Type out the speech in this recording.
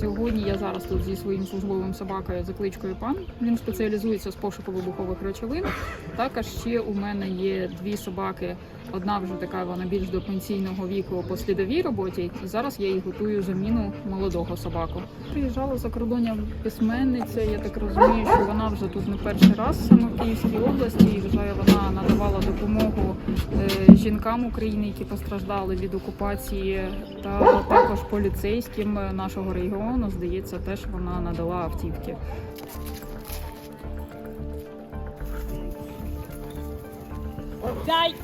Сьогодні я зараз тут зі своїм службовим собакою за кличкою пан. Він спеціалізується з пошуку вибухових речовин. Також ще у мене є дві собаки. Одна вже така вона більш до пенсійного віку по слідовій роботі. Зараз я їй готую заміну молодого собаку. Приїжджала за кордоння письменниця. Я так розумію, що вона вже тут не перший раз саме в Київській області. і Вже вона надавала допомогу жінкам України, які постраждали від окупації, та також поліцейським нашого регіону. Здається, теж вона надала автівки. Дай!